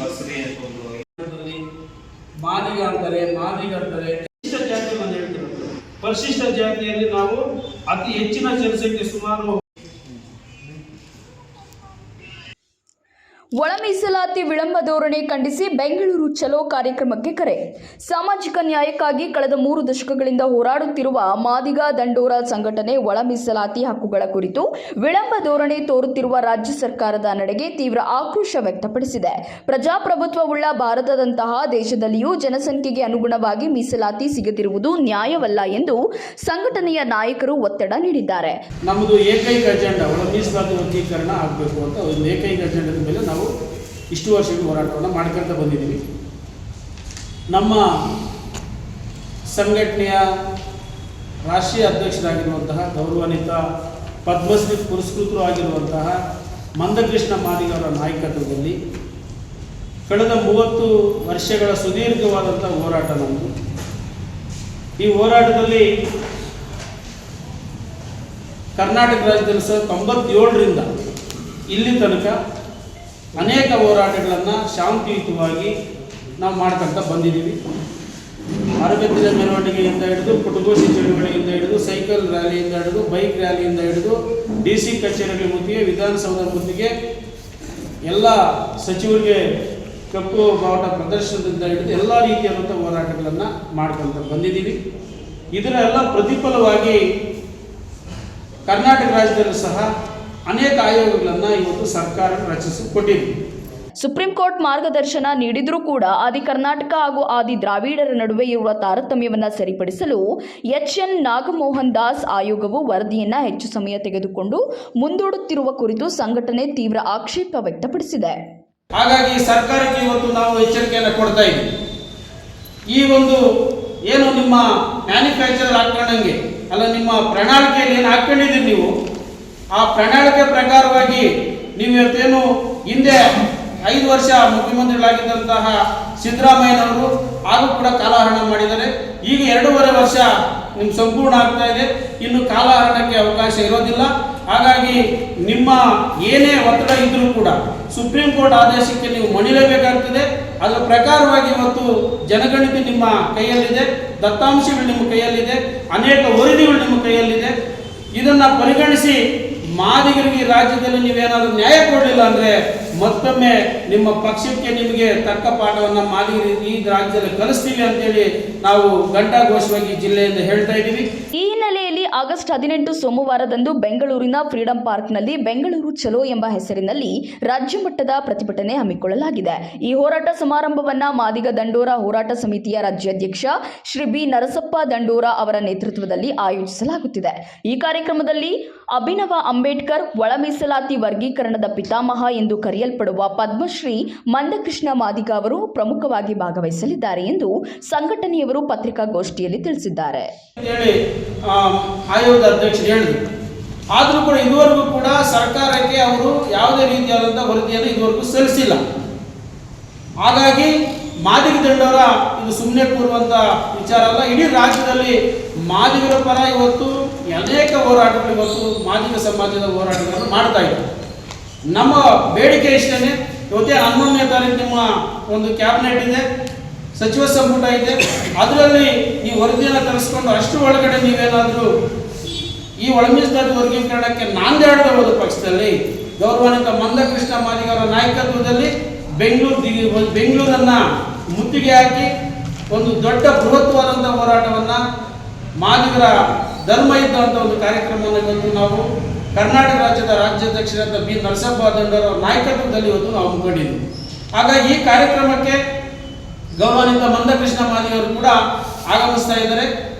ಬಸರಿ ಇರ್ಬೋದು ಮಾದಿಗ ಅಂತಾರೆ ಮಾದಿಗ ಅಂತಾರೆ ಪರಿಶಿಷ್ಟ ಜಾತಿ ಅಂತ ಪರಿಶಿಷ್ಟ ಜಾತಿಯಲ್ಲಿ ನಾವು ಅತಿ ಹೆಚ್ಚಿನ ಜನಸಂಖ್ಯೆ ಸುಮಾರು ಒಳ ಮೀಸಲಾತಿ ವಿಳಂಬ ಧೋರಣೆ ಖಂಡಿಸಿ ಬೆಂಗಳೂರು ಚಲೋ ಕಾರ್ಯಕ್ರಮಕ್ಕೆ ಕರೆ. ಸಾಮಾಜಿಕ ನ್ಯಾಯಕ್ಕಾಗಿ ಕಳೆದ ಮೂರು ದಶಕಗಳಿಂದ ಹೋರಾಡುತ್ತಿರುವ ಮಾದಿಗ ದಂಡೋರ ಸಂಘಟನೆ ಒಳ ಮೀಸಲಾತಿ ಹಕ್ಕುಗಳ ಕುರಿತು ವಿಳಂಬ ಧೋರಣೆ ತೋರುತ್ತಿರುವ ರಾಜ್ಯ ಸರ್ಕಾರದ ನಡೆಗೆ ತೀವ್ರ ಆಕ್ರೋಶ ವ್ಯಕ್ತಪಡಿಸಿದೆ. ಪ್ರಜಾಪ್ರಭುತ್ವವುಳ್ಳ ಭಾರತದಂತಹ ದೇಶದಲ್ಲಿಯೂ ಜನಸಂಖ್ಯೆಗೆ ಅನುಗುಣವಾಗಿ ಮೀಸಲಾತಿ ಸಿಗದಿರುವುದು ನ್ಯಾಯವಲ್ಲ ಎಂದು ಸಂಘಟನೆಯ ನಾಯಕರು ಒತ್ತಡ ನೀಡಿದ್ದಾರೆ. ನಮ್ಮದು ಏಕೈಕ ಅಜೆಂಡಾ, ಒಳ ಮೀಸಲಾತಿ ಅಂತ ಏಕೈಕ ಅಜೆಂಡದ ಮೇಲೆ ಇಷ್ಟು ವರ್ಷಗಳ ಹೋರಾಟವನ್ನು ಮಾಡ್ಕೊಳ್ತಾ ಬಂದಿದ್ದೀವಿ. ನಮ್ಮ ಸಂಘಟನೆಯ ರಾಷ್ಟ್ರೀಯ ಅಧ್ಯಕ್ಷರಾಗಿರುವಂತಹ ಗೌರವಾನ್ವಿತ ಪದ್ಮಶ್ರೀ ಪುರಸ್ಕೃತರು ಆಗಿರುವಂತಹ ಮಂದಕೃಷ್ಣ ಮಾದಿಗವರ ನಾಯಕತ್ವದಲ್ಲಿ ಕಳೆದ ಮೂವತ್ತು ವರ್ಷಗಳ ಸುದೀರ್ಘವಾದಂಥ ಹೋರಾಟ ನಮ್ಮದು ಈ ಹೋರಾಟದಲ್ಲಿ ಕರ್ನಾಟಕ ರಾಜ್ಯದಲ್ಲಿ ಸಹ ತೊಂಬತ್ತೇಳರಿಂದ ಇಲ್ಲಿ ತನಕ ಅನೇಕ ಹೋರಾಟಗಳನ್ನು ಶಾಂತಿಯುತವಾಗಿ ನಾವು ಮಾಡ್ಕೊಳ್ತಾ ಬಂದಿದ್ದೀವಿ. ಅರಬೆತ್ತಿನ ಮೆರವಣಿಗೆಯಿಂದ ಹಿಡಿದು ಪುಟಗೋಸಿ ಚಳುವಳಿಯಿಂದ ಹಿಡಿದು ಸೈಕಲ್ ರ್ಯಾಲಿಯಿಂದ ಹಿಡಿದು ಬೈಕ್ ರ್ಯಾಲಿಯಿಂದ ಹಿಡಿದು ಡಿ ಸಿ ಕಚೇರಿಗಳ ಮುತ್ತಿಗೆ ವಿಧಾನಸೌಧ ಮುತ್ತಿಗೆ ಎಲ್ಲ ಸಚಿವರಿಗೆ ಕಪ್ಪು ಬಾವುಟ ಪ್ರದರ್ಶನದಿಂದ ಹಿಡಿದು ಎಲ್ಲ ರೀತಿಯಾದಂಥ ಹೋರಾಟಗಳನ್ನು ಮಾಡ್ಕೊಳ್ತಾ ಬಂದಿದ್ದೀವಿ. ಇದರ ಎಲ್ಲ ಪ್ರತಿಫಲವಾಗಿ ಕರ್ನಾಟಕ ರಾಜ್ಯದಲ್ಲೂ ಸಹ ಅನೇಕ ಆಯೋಗಗಳನ್ನು ಇವತ್ತು ಸರ್ಕಾರ ರಚಿಸಿ ಕೊಟ್ಟಿದೆ ಸುಪ್ರೀಂ ಕೋರ್ಟ್ ಮಾರ್ಗದರ್ಶನ ನೀಡಿದರೂ ಕೂಡ ಆದಿ ಕರ್ನಾಟಕ ಹಾಗೂ ಆದಿ ದ್ರಾವಿಡರ ನಡುವೆ ಇರುವ ತಾರತಮ್ಯವನ್ನು ಸರಿಪಡಿಸಲು ಎಚ್ ಎನ್ ನಾಗಮೋಹನ್ ದಾಸ್ ಆಯೋಗವು ವರದಿಯನ್ನು ಹೆಚ್ಚು ಸಮಯ ತೆಗೆದುಕೊಂಡು ಮುಂದೂಡುತ್ತಿರುವ ಕುರಿತು ಸಂಘಟನೆ ತೀವ್ರ ಆಕ್ಷೇಪ ವ್ಯಕ್ತಪಡಿಸಿದೆ. ಹಾಗಾಗಿ ಸರ್ಕಾರಕ್ಕೆ ಇವತ್ತು ನಾವು ಎಚ್ಚರಿಕೆಯನ್ನು ಕೊಡ್ತಾ ಇದ್ದೀವಿ. ಈ ಒಂದು ಏನು ನಿಮ್ಮ ಮ್ಯಾನುಫ್ಯಾಕ್ಚರ್ ಹಾಕೊಂಡಂಗೆ ಅಲ್ಲ ನಿಮ್ಮ ಪ್ರಣಾಳಿಕೆಯಲ್ಲಿ ಏನು ಹಾಕೊಂಡಿದ್ದೀರಿ ನೀವು? ಆ ಪ್ರಣಾಳಿಕೆ ಪ್ರಕಾರವಾಗಿ ನೀವು ಇವತ್ತೇನು ಹಿಂದೆ ಐದು ವರ್ಷ ಮುಖ್ಯಮಂತ್ರಿಗಳಾಗಿದ್ದಂತಹ ಸಿದ್ದರಾಮಯ್ಯನವರು ಹಾಗೂ ಕೂಡ ಕಾಲಹರಣ ಮಾಡಿದ್ದಾರೆ. ಈಗ ಎರಡೂವರೆ ವರ್ಷ ನಿಮ್ಗೆ ಸಂಪೂರ್ಣ ಆಗ್ತಾ ಇದೆ. ಇನ್ನು ಕಾಲಹರಣಕ್ಕೆ ಅವಕಾಶ ಇರೋದಿಲ್ಲ. ಹಾಗಾಗಿ ನಿಮ್ಮ ಏನೇ ಒತ್ತಡ ಇದ್ರೂ ಕೂಡ ಸುಪ್ರೀಂ ಕೋರ್ಟ್ ಆದೇಶಕ್ಕೆ ನೀವು ಮಣಿಲೇಬೇಕಾಗ್ತದೆ. ಅದರ ಪ್ರಕಾರವಾಗಿ ಇವತ್ತು ಜನಗಣತಿ ನಿಮ್ಮ ಕೈಯಲ್ಲಿದೆ. ದತ್ತಾಂಶಗಳು ನಿಮ್ಮ ಕೈಯಲ್ಲಿದೆ. ಅನೇಕ ವರದಿಗಳು ನಿಮ್ಮ ಕೈಯಲ್ಲಿದೆ. ಇದನ್ನ ಪರಿಗಣಿಸಿ ಮಾದಿಗರಿಗೆ ಈ ರಾಜ್ಯದಲ್ಲಿ ನೀವೇನಾದ್ರೂ ನ್ಯಾಯ ಕೊಡಲಿಲ್ಲ ಅಂದ್ರೆ ಮತ್ತೊಮ್ಮೆ ನಿಮ್ಮ ಪಕ್ಷಕ್ಕೆ ನಿಮಗೆ ತಕ್ಕ ಪಾಠವನ್ನ ಮಾದಿಗರು ಈ ರಾಜ್ಯದಲ್ಲಿ ಕಲಿಸ್ತೀವಿ ಅಂತೇಳಿ ನಾವು ಘಂಟಾಘೋಷವಾಗಿ ಜಿಲ್ಲೆಯಿಂದ ಹೇಳ್ತಾ ಇದ್ದೀವಿ. ಈ ಹಿನ್ನೆಲೆಯಲ್ಲಿ ಆಗಸ್ಟ್ ಹದಿನೆಂಟು ಸೋಮವಾರದಂದು ಬೆಂಗಳೂರಿನ ಫ್ರೀಡಂ ಪಾರ್ಕ್ನಲ್ಲಿ ಬೆಂಗಳೂರು ಚಲೋ ಎಂಬ ಹೆಸರಿನಲ್ಲಿ ರಾಜ್ಯ ಮಟ್ಟದ ಪ್ರತಿಭಟನೆ ಹಮ್ಮಿಕೊಳ್ಳಲಾಗಿದೆ. ಈ ಹೋರಾಟ ಸಮಾರಂಭವನ್ನ ಮಾದಿಗ ದಂಡೋರ ಹೋರಾಟ ಸಮಿತಿಯ ರಾಜ್ಯಾಧ್ಯಕ್ಷ ಶ್ರೀ ಬಿ ನರಸಪ್ಪ ದಂಡೋರ ಅವರ ನೇತೃತ್ವದಲ್ಲಿ ಆಯೋಜಿಸಲಾಗುತ್ತಿದೆ. ಈ ಕಾರ್ಯಕ್ರಮದಲ್ಲಿ ಅಭಿನವ ಅಂಬೇಡ್ಕರ್ ಒಳ ಮೀಸಲಾತಿ ವರ್ಗೀಕರಣದ ಪಿತಾಮಹ ಎಂದು ಕರೆಯಲ್ಪಡುವ ಪದ್ಮಶ್ರೀ ಮಂದಕೃಷ್ಣ ಮಾದಿಗ ಅವರು ಪ್ರಮುಖವಾಗಿ ಭಾಗವಹಿಸಲಿದ್ದಾರೆ ಎಂದು ಸಂಘಟನೆಯವರು ಪತ್ರಿಕಾಗೋಷ್ಠಿಯಲ್ಲಿ ತಿಳಿಸಿದ್ದಾರೆ. ಆಯೋಗದ ಅಧ್ಯಕ್ಷರು ಹೇಳಿದರು. ಆದರೂ ಕೂಡ ಇದುವರೆಗೂ ಕೂಡ ಸರ್ಕಾರಕ್ಕೆ ಅವರು ಯಾವುದೇ ರೀತಿಯಾದಂಥ ವರದಿಯನ್ನು ಇದುವರೆಗೂ ಸಲ್ಲಿಸಿಲ್ಲ. ಹಾಗಾಗಿ ಮಾದಿಗ ದಂಡವರ ಇದು ಸುಮ್ಮನೆ ಕೂರುವಂತ ವಿಚಾರ ಅಲ್ಲ. ಇಡೀ ರಾಜ್ಯದಲ್ಲಿ ಮಾದಿಗರ ಪರ ಇವತ್ತು ಅನೇಕ ಹೋರಾಟಗಳು ಇವತ್ತು ಮಾದಿಗ ಸಮಾಜದ ಹೋರಾಟಗಳನ್ನು ಮಾಡ್ತಾ ಇದ್ದಾರೆ ನಮ್ಮ ಬೇಡಿಕೆ ಇಷ್ಟೇ ಇವತ್ತೇ ಹನ್ನೊಂದನೇ ತಾರೀಕು ನಿಮ್ಮ ಒಂದು ಕ್ಯಾಬಿನೆಟ್ ಇದೆ, ಸಚಿವ ಸಂಪುಟ ಇದೆ. ಅದರಲ್ಲಿ ನೀವು ವರದಿಯನ್ನು ತರಿಸ್ಕೊಂಡು ಅಷ್ಟು ಒಳಗಡೆ ನೀವೇನಾದರೂ ಈ ಒಳಮೀಸಲಾತಿ ವರ್ಗೀಕರಣಕ್ಕೆ ನಾಂದೇಡ್ತಾ ಹೋದ ಪಕ್ಷದಲ್ಲಿ, ಗೌರವಾನ್ವಿತ ಮಂದಕೃಷ್ಣ ಮಾದಿಗರ ನಾಯಕತ್ವದಲ್ಲಿ ಬೆಂಗಳೂರು ಬೆಂಗಳೂರನ್ನು ಬೆಂಗಳೂರನ್ನ ಮುತ್ತಿಗೆ ಹಾಕಿ ಒಂದು ದೊಡ್ಡ ಬೃಹತ್ವಾದಂಥ ಹೋರಾಟವನ್ನು ಮಾದಿಗರ ಧರ್ಮ ಇದ್ದಂಥ ಒಂದು ಕಾರ್ಯಕ್ರಮವನ್ನು ನಾವು ಕರ್ನಾಟಕ ರಾಜ್ಯದ ರಾಜ್ಯಾಧ್ಯಕ್ಷರಾದ ಬಿ ನರಸಪ್ಪ ದಂಡರ ನಾಯಕತ್ವದಲ್ಲಿ ಇವತ್ತು ನಾವು ಹಮ್ಮಿಕೊಂಡಿದ್ದೀವಿ ಹಾಗಾಗಿ ಈ ಕಾರ್ಯಕ್ರಮಕ್ಕೆ ಗೌರವಾನ್ವಿತ ಮಂದಕೃಷ್ಣ ಮಾದಿಯವರು ಕೂಡ ಆಗಮಿಸ್ತಾ ಇದ್ದಾರೆ.